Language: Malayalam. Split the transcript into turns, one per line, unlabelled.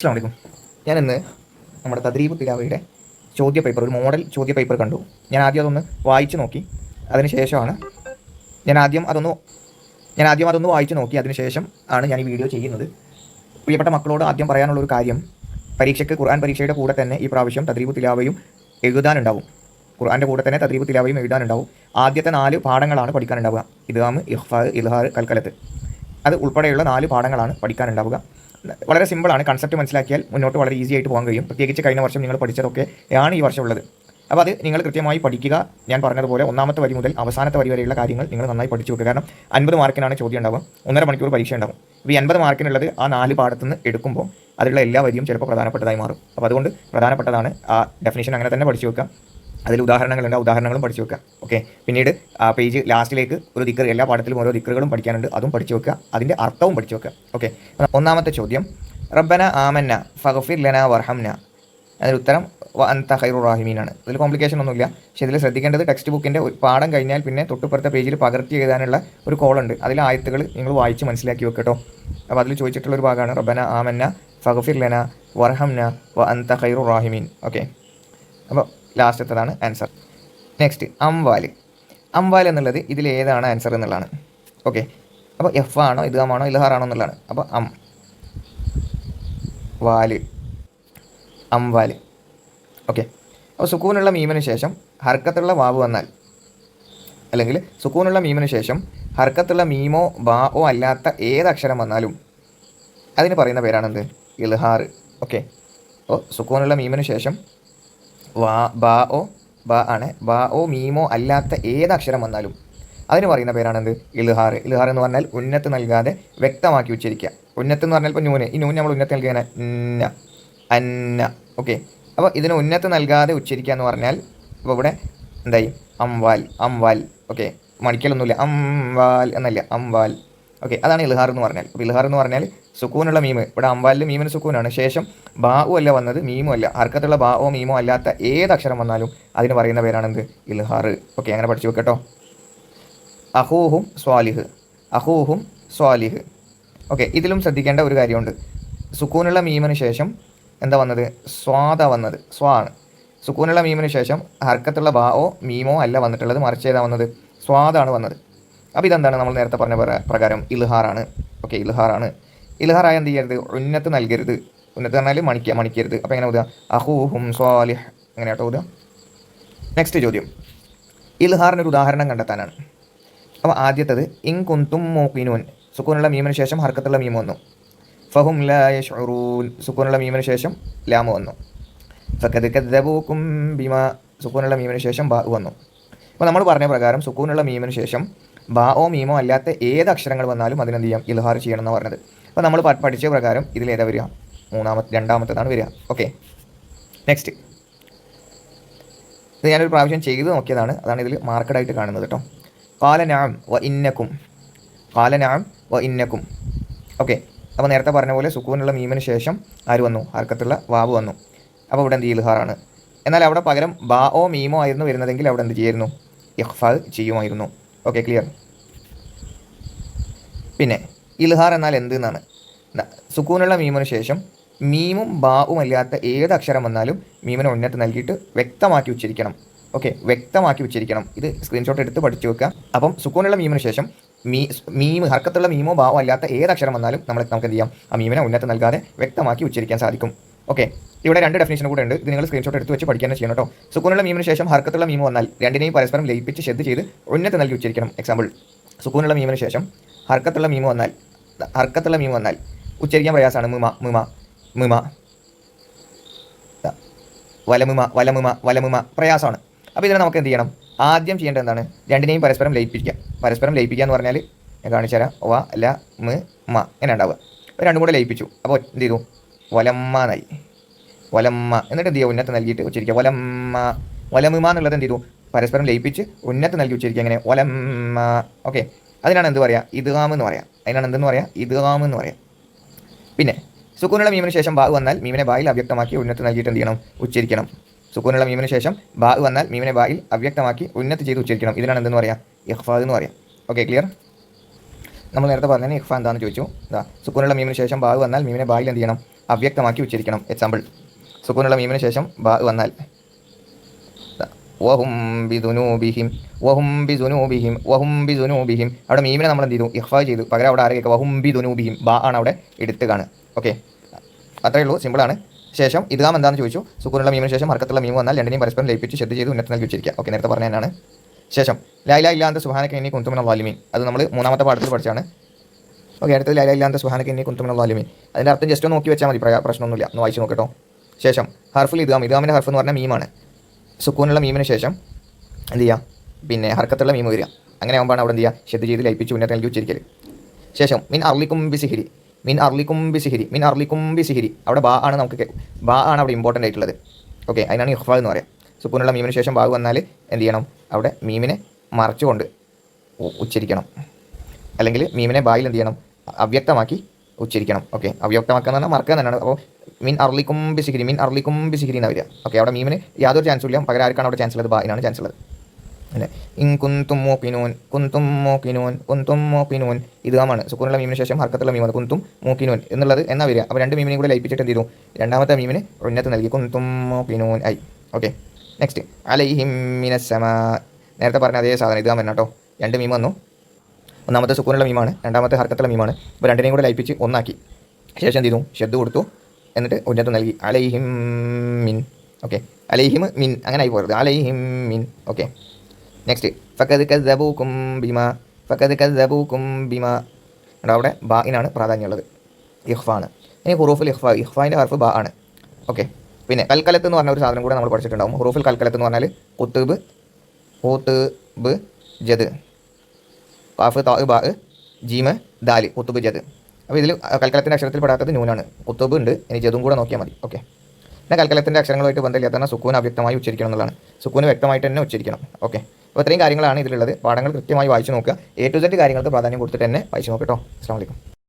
അസ്സാം ഞാൻ ഇന്ന് നമ്മുടെ തദ്രീബ് തിലാവയുടെ ചോദ്യ പേപ്പർ ഒരു മോഡൽ ചോദ്യ പേപ്പർ കണ്ടു. ഞാൻ ആദ്യം അതൊന്ന് വായിച്ചു നോക്കി അതിനുശേഷമാണ് ഞാൻ ആദ്യം അതൊന്ന് ഞാൻ ആദ്യം അതൊന്ന് വായിച്ചു നോക്കി അതിനുശേഷം ആണ് ഞാൻ ഈ വീഡിയോ ചെയ്യുന്നത്. പ്രിയപ്പെട്ട മക്കളോട് ആദ്യം പറയാനുള്ള ഒരു കാര്യം പരീക്ഷയ്ക്ക് ഖുർആൻ പരീക്ഷയുടെ കൂടെ തന്നെ ഈ പ്രാവശ്യം തദ്രീബ് തിലാവയും എഴുതാനുണ്ടാവും. ഖുർആന്റെ കൂടെ തന്നെ തദ്രീബ് തിലാവയും എഴുതാനുണ്ടാവും. ആദ്യത്തെ നാല് പാഠങ്ങളാണ് പഠിക്കാനുണ്ടാവുക. ഇതാമ് ഇഹ്ഫാ ഇൽഹാർ കൽക്കലത്ത്. അത് ഉൾപ്പെടെയുള്ള നാല് പാഠങ്ങളാണ് പഠിക്കാനുണ്ടാവുക. വളരെ സിമ്പിളാണ് കൺസെപ്റ്റ് മനസ്സിലാക്കിയാൽ മുന്നോട്ട് വളരെ ഈസി ആയിട്ട് പോകാൻ കഴിയും. പ്രത്യേകിച്ച് കഴിഞ്ഞ വർഷം നിങ്ങൾ പഠിച്ചതൊക്കെ ആണ് ഈ വർഷം ഉള്ളത്. അപ്പോൾ അത് നിങ്ങൾ കൃത്യമായി പഠിക്കുക. ഞാൻ പറഞ്ഞതുപോലെ ഒന്നാമത്തെ വരി മുതൽ അവസാനത്തെ വരി വരെയുള്ള കാര്യങ്ങൾ നിങ്ങൾ നന്നായി പഠിച്ചു വെക്കുക. കാരണം അൻപത് മാർക്കിനാണ് ചോദ്യം ഉണ്ടാവും ഒന്നര മണിക്കൂർ പരീക്ഷ ഉണ്ടാവും. ഈ അൻപത് മാർക്കിനുള്ളത് ആ നാല് പാഠത്തു നിന്ന് എടുക്കുമ്പോൾ അതിലുള്ള എല്ലാ വരിയും ചിലപ്പോൾ പ്രധാനപ്പെട്ടതായി മാറും. അപ്പോൾ അതുകൊണ്ട് പ്രധാനപ്പെട്ടതാണ് ആ ഡെഫിനേഷൻ അങ്ങനെ തന്നെ പഠിച്ചു വെക്കുക. അതിൽ ഉദാഹരണങ്ങളുണ്ട് ആ ഉദാഹരണങ്ങളും പഠിച്ചു വെക്കുക. ഓക്കെ പിന്നീട് ആ പേജ് ലാസ്റ്റിലേക്ക് ഒരു ദിക്കർ എല്ലാ പാഠത്തിലും ഓരോ ദിക്കറുകളും പഠിക്കാനുണ്ട് അതും പഠിച്ചു വെക്കുക. അതിന്റെ അർത്ഥവും പഠിച്ചു വെക്കുക. ഓക്കെ ഒന്നാമത്തെ ചോദ്യം റബ്ബന ആമന്ന ഫഗഫിർ ലന വർഹംന അതിന് ഉത്തരം വ അൻത ഖൈറു റാഹിമീനാണ്. ഇതിൽ കോംപ്ലിക്കേഷൻ ഒന്നുമില്ല. പക്ഷേ ഇതിൽ ശ്രദ്ധിക്കേണ്ടത് ടെക്സ്റ്റ് ബുക്കിന്റെ പാഠം കഴിഞ്ഞാൽ പിന്നെ തൊട്ടുപുറത്തെ പേജിൽ പകർത്തി എഴുതാനുള്ള ഒരു കോളുണ്ട് അതിലെ ആയത്തുകൾ നിങ്ങൾ വായിച്ച് മനസ്സിലാക്കി വെക്കട്ടോ അപ്പോൾ അതിൽ ചോദിച്ചിട്ടുള്ള ഒരു ഭാഗമാണ് റബ്ബന ആമന്ന ഫഗഫിർ ലന വർഹംന വ അൻത ഖൈറു റാഹിമീൻ. ഓക്കെ അപ്പോൾ ലാസ്റ്റത്തതാണ് ആൻസർ നെക്സ്റ്റ് അംവാൽ അംവാൽ എന്നുള്ളത് ഇതിൽ ഏതാണ് ആൻസർ എന്നുള്ളതാണ്. ഓക്കെ അപ്പോൾ എഫ് ആണോ ഇദ്ഗാം ആണോ ഇൽഹാർ ആണോ എന്നുള്ളതാണ്. അപ്പോൾ അം. വാൽ. അംവാൽ ഓക്കെ അപ്പോൾ സുക്കൂനുള്ള മീമിന് ശേഷം ഹർക്കത്തുള്ള വാവ് വന്നാൽ അല്ലെങ്കിൽ സുക്കൂനുള്ള മീമിന് ശേഷം ഹർക്കത്തുള്ള മീമോ ബാओ അല്ലാത്ത ഏത് അക്ഷരം വന്നാലും അതിന് പറയുന്ന പേരാണെന്ത്? ഇൽഹാർ. ഓക്കെ അപ്പോൾ സുക്കൂനുള്ള മീമിന് ശേഷം വാ ബാ ഓ ബ ആണ്. ബാ ഓ മീമോ അല്ലാത്ത ഏത് അക്ഷരം വന്നാലും. അതിന് പറയുന്ന പേരാണെന്ത്? ഇൽഹാർ. ഇൽഹാർ എന്ന് പറഞ്ഞാൽ ഉന്നത്ത് നൽകാതെ വ്യക്തമാക്കി ഉച്ചരിക്കുക ഉന്നത്ത് എന്ന് പറഞ്ഞാൽ ഇപ്പോൾ ന്യൂന് ഈ ന്യൂന് നമ്മൾ ഉന്നത്ത് നൽകുകയാണ് അന്ന അന്ന. ഓക്കെ. അപ്പോൾ ഇതിന് ഉന്നത്ത് നൽകാതെ ഉച്ചരിക്കുക എന്ന് പറഞ്ഞാൽ ഇപ്പോൾ ഇവിടെ എന്തായി? അംവാൽ. അംവാൽ. ഓക്കെ. മണിക്കലൊന്നുമില്ല. അംവാൽ എന്നല്ല. അംവാൽ. ഓക്കെ അതാണ് ഇൽഹാർ എന്ന് പറഞ്ഞാൽ. അപ്പോൾ ഇൽഹാർ എന്ന് പറഞ്ഞാൽ സുക്കൂനുള്ള മീമ് ഇവിടെ അംവാലിൽ മീമിന് സുക്കൂനാണ്. ശേഷം ബാവു അല്ല വന്നത് മീമോ അല്ല. അർക്കത്തുള്ള ബാവോ മീമോ അല്ലാത്ത ഏത് അക്ഷരം വന്നാലും അതിന് പറയുന്ന പേരാണെന്ത് ഇൽഹാർ. ഓക്കെ അങ്ങനെ പഠിച്ചു വെക്കട്ടോ. അഹൂഹും സ്വാലിഹ്. അഹൂഹും സ്വാലിഹ്. ഓക്കെ ഇതിലും ശ്രദ്ധിക്കേണ്ട ഒരു കാര്യമുണ്ട്. സുക്കൂനുള്ള മീമിന് ശേഷം എന്താ വന്നത്? സ്വാദ വന്നത്. സ്വാ ആണ്. സുക്കൂനുള്ള മീമിന് ശേഷം ഹർക്കത്തുള്ള ബാവോ മീമോ അല്ല വന്നിട്ടുള്ളത്. മറിച്ച് ഏതാ വന്നത്? സ്വാദാണ് വന്നത്. അപ്പോൾ ഇതെന്താണ് നമ്മൾ നേരത്തെ പറഞ്ഞ പ്ര- പ്രകാരം ഇൽഹാറാണ്? ഓക്കെ ഇൽഹാറാണ്. ഇൽഹാറായ എന്ത് ചെയ്യരുത്? ഉന്നത്ത് നൽകരുത്. ഉന്നത്ത് പറഞ്ഞാൽ മണിക്ക മണിക്കരുത്. അപ്പോൾ എങ്ങനെ ഓതുക? അഹൂഹും സ്വാലിഹ്. അങ്ങനെ കേട്ടോ ഓതുക? നെക്സ്റ്റ് ചോദ്യം. ഇൽഹാറിന് ഒരു ഉദാഹരണം കണ്ടെത്താനാണ്. അപ്പോൾ ആദ്യത്തത് ഇൻ കുന്തും മോക്കിനൂൻ സുക്കൂനുള്ള മീമിന് ശേഷം ഹർക്കത്തുള്ള മീമ് വന്നു. ഫഹും ലാ യഷ്ഉറൂൻ. സുക്കൂനുള്ള മീമിന് ശേഷം ലാമ് വന്നു. ഫക്കത് കദ്ദബൂക്കും സുക്കൂനുള്ള മീമിന് ശേഷം ബാ വന്നു. അപ്പോൾ നമ്മൾ പറഞ്ഞ പ്രകാരം സുക്കൂനുള്ള മീമിന് ശേഷം ബാഓ മീമോ അല്ലാത്ത ഏത് അക്ഷരങ്ങൾ വന്നാലും അതിനെന്ത് ചെയ്യാം? ഇൽഹാർ ചെയ്യണം എന്ന് പറഞ്ഞത്. അപ്പോൾ നമ്മൾ പഠിച്ച പ്രകാരം ഇതിലേതാ വരിക? മൂന്നാമത്തെ രണ്ടാമത്തേതാണ് വരിക. ഓക്കെ. നെക്സ്റ്റ് ഇത് ഞാനൊരു പ്രാവശ്യം ചെയ്ത് നോക്കിയതാണ്. അതാണ് ഇതിൽ മാർക്കഡായിട്ട് കാണുന്നത് കേട്ടോ കാലനാം വ ഇന്നക്കും. കാലനാം വ ഇന്നക്കും. ഓക്കെ. അപ്പോൾ നേരത്തെ പറഞ്ഞ പോലെ സുക്കൂനുള്ള മീമിന് ശേഷം ആര് വന്നു? ഹർക്കത്തുള്ള വാവ് വന്നു. അപ്പോൾ ഇവിടെ എന്ത് ഇൽഹാറാണ് എന്നാൽ അവിടെ പകരം ബാ ഓ മീമോ ആയിരുന്നു വരുന്നതെങ്കിൽ അവിടെ എന്ത് ചെയ്യായിരുന്നു? ഇഹ്ഫാദ് ചെയ്യുമായിരുന്നു. ഓക്കെ ക്ലിയർ പിന്നെ ഇൽഹാർ എന്നാൽ എന്ത് എന്നാണ്? സുക്കൂനുള്ള മീമിന് ശേഷം മീമും ബാവും അല്ലാത്ത ഏത് അക്ഷരം വന്നാലും മീമിന് ഉന്നത്ത് നൽകിയിട്ട് വ്യക്തമാക്കി ഉച്ചരിക്കണം. ഓക്കെ വ്യക്തമാക്കി ഉച്ചരിക്കണം. ഇത് സ്ക്രീൻഷോട്ട് എടുത്ത് പഠിച്ചു വെക്കുക. അപ്പം സുക്കൂനുള്ള മീമിന് ശേഷം മീ മീമ് ഹർക്കത്തുള്ള മീമോ ബാവോ അല്ലാത്ത ഏത് അക്ഷരം വന്നാലും നമ്മൾ നമുക്ക് എന്ത് ചെയ്യാം? ആ മീമിനെ ഉന്നത്ത് നൽകാതെ വ്യക്തമാക്കി ഉച്ചരിക്കാൻ സാധിക്കും. ഓക്കെ ഇവിടെ രണ്ട് ഡെഫിനേഷൻ കൂടെ ഉണ്ട്. ഇത് നിങ്ങൾ സ്ക്രീൻഷോട്ട് എടുത്ത് വെച്ച് പഠിക്കാൻ ചെയ്യണം കേട്ടോ. സുക്കൂനുള്ള മീമിന് ശേഷം ഹർക്കത്തുള്ള മീമോ വന്നാൽ രണ്ടിനെയും പരസ്പരം ലയിപ്പിച്ച് ശ്രദ്ധ ചെയ്ത് ഉന്നത്ത് നൽകി ഉച്ചരിക്കണം. എക്സാമ്പിൾ സുക്കൂനുള്ള മീമിന് ശേഷം ഹർക്കത്തുള്ള മീമ് വന്നാൽ ഹർക്കത്തുള്ള മീമ് വന്നാൽ ഉച്ചരിക്കാൻ പ്രയാസമാണ്. മിമ മുമ മിമ. വലമുമ വലമുമ വലമുമ പ്രയാസമാണ്. അപ്പോൾ ഇതിനെ നമുക്ക് എന്ത് ചെയ്യണം? ആദ്യം ചെയ്യേണ്ടത് എന്താണ്? രണ്ടിനെയും പരസ്പരം ലയിപ്പിക്കുക. പരസ്പരം ലയിപ്പിക്കുക എന്ന് പറഞ്ഞാൽ ഞാൻ കാണിച്ചു തരാം. വ ല മ് മ. എങ്ങനെ ഉണ്ടാവുക. അപ്പോൾ രണ്ടും കൂടെ ലയിപ്പിച്ചു. അപ്പോൾ എന്ത് ചെയ്തു? വലമ്മ എന്നായി വലമ്മ. എന്നിട്ട് എന്ത് ചെയ്യുക? ഉന്നത്ത് നൽകിയിട്ട് ഉച്ചരിക്കുക. വലമ്മ. വലമുമ എന്നുള്ളത് എന്ത് ചെയ്തു? പരസ്പരം ലയിപ്പിച്ച് ഉന്നത്ത് നൽകി ഉച്ചരിക്കുക. അങ്ങനെ വലമ്മ. ഓക്കെ. അതിനാണ് എന്ത് പറയുക ഇദ്ഗാം എന്ന് പറയാം. അതിനാണ് എന്തെന്ന് പറയാം? ഇദ്ഗാം എന്ന് പറയാം. പിന്നെ സുക്കൂനുള്ള മീമിന് ശേഷം ബാ വന്നാൽ മീമിനെ ബായിൽ അവ്യക്തമാക്കി ഉന്നത്ത് നൽകിയിട്ട് എന്ത് ചെയ്യണം? ഉച്ചരിക്കണം. സുക്കൂനുള്ള മീമിന് ശേഷം ബാ വന്നാൽ മീമിനെ ബായിൽ അവ്യക്തമാക്കി ഉന്നത്ത് ചെയ്ത് ഉച്ചരിക്കണം. ഇതിനാണ് എന്തെന്ന് പറയാം? ഇഹ്ഫാദ് എന്ന് പറയാം. Okay clear? നമ്മൾ നേരത്തെ പറഞ്ഞാൽ ഇഹ്ഫ എന്താണെന്ന് ചോദിച്ചു. ഇതാ സുക്കൂനുള്ള മീമിന് ശേഷം ബാ വന്നാൽ മീമിനെ ബായിൽ എന്ത് ചെയ്യണം? അവ്യക്തമാക്കി ഉച്ചരിക്കണം. എക്സാമ്പിൾ. സുക്കൂനുള്ള മീമിന് ശേഷം ബാ വന്നാൽ വഹും ബിദുനൂബിഹിം വഹും ബിദുനൂബിഹിം വഹും ബിദുനൂബിഹിം. അവിടെ മീമിനെ നമ്മൾ എന്ത് ചെയ്തു? ഇഹ്ഫാ ചെയ്തു. പകരം അവിടെ ആരെ കേൾക്കുക വഹും ബിദുനൂബിഹിം. ബാ ആണ് അവിടെ എടുത്ത് കാണുക. ഓക്കെ അത്രയേ ഉള്ളൂ. സിമ്പിളാണ് ശേഷം ഇതാം എന്താണെന്ന് ചോദിച്ചു? സുക്കൂനുള്ള മീമിന് ശേഷം മറക്കത്തുള്ള മീം വന്നാൽ രണ്ടിനെയും പരസ്പരം ലയിപ്പിച്ച് ശ്രദ്ധ ചെയ്ത് ഉന്നත നൽകി വെച്ചിരിക്കുക. ഓക്കെ നേരത്തെ പറഞ്ഞ തന്നെയാണ്. ശേഷം ലൈല ഇല്ലാത്ത സുഹാനക്ക് ഇനി കുന്തുമണ വാലിമീൻ അത് നമ്മൾ മൂന്നാമത്തെ പാഠത്തിൽ പഠിച്ചാണ്. ഓക്കെ അടുത്തത് ലൈല ഇല്ലാത്ത സുഹാനക്ക് ഇനി കുന്തുമണ വാലിമീൻ അതിന്റെ അർത്ഥം ജസ്റ്റ് നോക്കി വെച്ചാൽ മതി. പ്രശ്നമൊന്നുമില്ല. ഒന്ന് വായിച്ച് നോക്കട്ടോ ശേഷം ഹർഫുൽ ഇതാം ഇതാമിന്റെ ഹർഫ് എന്ന് പറഞ്ഞാൽ മീമാണ്. സുക്കൂനുള്ള മീമിന് ശേഷം എന്ത് ചെയ്യുക പിന്നെ ഹർക്കത്തുള്ള മീമ് വരിക. അങ്ങനെ ആകുമ്പോഴാണ് അവിടെ എന്ത് ചെയ്യുക ശ്രദ്ധ ചെയ്ത് ലയിപ്പിച്ച് ഉന്നത നൽകി ഉച്ചരിക്കൽ ശേഷം മിൻ അർലിക്കും ബി സിഹിരി. മിൻ അർലിക്കും ബി സിഹിരി. മിൻ അർലിക്കും ബി സിഹിരി. അവിടെ ബാ ആണ് നമുക്ക് ബാ ആണ് അവിടെ ഇമ്പോർട്ടന്റ് ആയിട്ടുള്ളത്. ഓക്കെ അതിനാണ് ഇഹ്ഫ എന്ന് പറയാം. സുക്കൂനുള്ള മീമിന് ശേഷം ബാ വന്നാൽ എന്ത് ചെയ്യണം? അവിടെ മീമിനെ മറച്ചുകൊണ്ട് ഉച്ചരിക്കണം. അല്ലെങ്കിൽ മീമിനെ ബായിൽ എന്ത് ചെയ്യണം? അവ്യക്തമാക്കി ഉച്ചരിക്കണം. ഓക്കെ അവ്യക്തമാക്കുക എന്ന് പറഞ്ഞാൽ മറക്കുക തന്നെയാണ്. അപ്പോൾ മീൻ അർലിക്കും ബിസിഗിരി മീൻ അർലിക്കും ബിസിഗിരി എന്നാണ് വരിക. ഓക്കെ അവിടെ മീമിന് യാതൊരു ചാൻസും ഇല്ല. പകരം ആർക്കാണ് അവിടെ ചാൻസ് ഉള്ളത്? ബായിനാണ് ചാൻസ് ഉള്ളത്. അല്ലേ? ഇൻ കുന്തും മൂക്കിനൂൻ കുന്തും മൂക്കിനൂൻ കുന്തും മൂക്കിനൂൻ. ഇതുമാണ് സുക്കൂനുള്ള മീമിന് ശേഷം ഹർക്കത്തുള്ള മീമാണ്. കുന്തും മൂക്കിനൂൻ എന്നുള്ളത് എന്നാ വരിക? അപ്പോൾ രണ്ട് മീമിനെയും കൂടെ ലയിപ്പിച്ചിട്ട് എന്ത് ചെയ്തു? രണ്ടാമത്തെ മീമിന് ഉന്നത്ത് നൽകി. കുന്തും മൂക്കിനൂൻ. ഐ. ഓക്കെ നെക്സ്റ്റ് അലൈഹിം മിനസ്സമ. നേരത്തെ പറഞ്ഞ അതേ സാധനം. ഇതാ കേട്ടോ രണ്ട് മീം വന്നു. ഒന്നാമത്തെ സുക്കൂനുള്ള മീമാണ്. രണ്ടാമത്തെ ഹർക്കത്തുള്ള മീമാണ്. അപ്പോൾ രണ്ടിനെയും കൂടെ ലയിപ്പിച്ച് ഒന്നാക്കി. ശേഷം എന്ത് ചെയ്തു? ഷെഡ് കൊടുത്തു. എന്നിട്ട് ഉന്നത്ത് നൽകി. അലൈഹിം മിൻ. ഓക്കെ അലൈഹിം മിൻ. അങ്ങനെ ആയി പോകരുത് അലൈഹിം മിൻ. ഓക്കെ നെക്സ്റ്റ് ഫക്കത് കസബൂക്കും ബിമ. ഫക്കത് കസബൂക്കും ബിമ. എടാ അവിടെ ബാഇനാണ് പ്രാധാന്യമുള്ളത്. ഇഹ്ഫാണ് ഇനി ഹുറൂഫുൽ ഇഹ്ഫ ഇഹ്ഫാന്റെ ഹർഫ് ബാ ആണ്. ഓക്കെ പിന്നെ കൽക്കലത്ത് എന്ന് പറഞ്ഞ ഒരു സാധനം കൂടെ നമ്മൾ പഠിച്ചിട്ടുണ്ടാവും. ഹുറൂഫുൽ കൽക്കലത്ത് എന്ന് പറഞ്ഞാൽ കുത്തുബ് ഹൂത്തുബ് ജദ്. കാഫ് താ ബാ ജീമ് ദാൽ കുത്തുബ് ജദ്. അപ്പോൾ ഇതിൽ കൽക്കലത്തിന്റെ അക്ഷരത്തിൽ പെടാത്തത് ന്യൂനാണ് കുത്തുബ് ഉണ്ട്. ഇനി ജതും കൂടെ നോക്കിയാൽ മതി. ഓക്കെ. പിന്നെ കൽക്കലത്തിന്റെ അക്ഷരങ്ങളുമായിട്ട് ബന്ധമില്ലാത്ത സുക്കൂൻ അവ്യക്തമായി ഉച്ചരിക്കണം എന്നുള്ളതാണ്. സുക്കൂന് വ്യക്തമായിട്ട് തന്നെ ഉച്ചരിക്കണം. ഓക്കെ. അപ്പോൾ ഇത്രയും കാര്യങ്ങളാണ് ഇതിലുള്ളത്. പാഠങ്ങൾ കൃത്യമായി വായിച്ചു നോക്കുക. എ ടു സെറ്റ് കാര്യങ്ങൾക്ക് പ്രാധാന്യം കൊടുത്തിട്ട് തന്നെ വായിച്ചു നോക്കട്ടോ അസ്സാം വലൈക്കും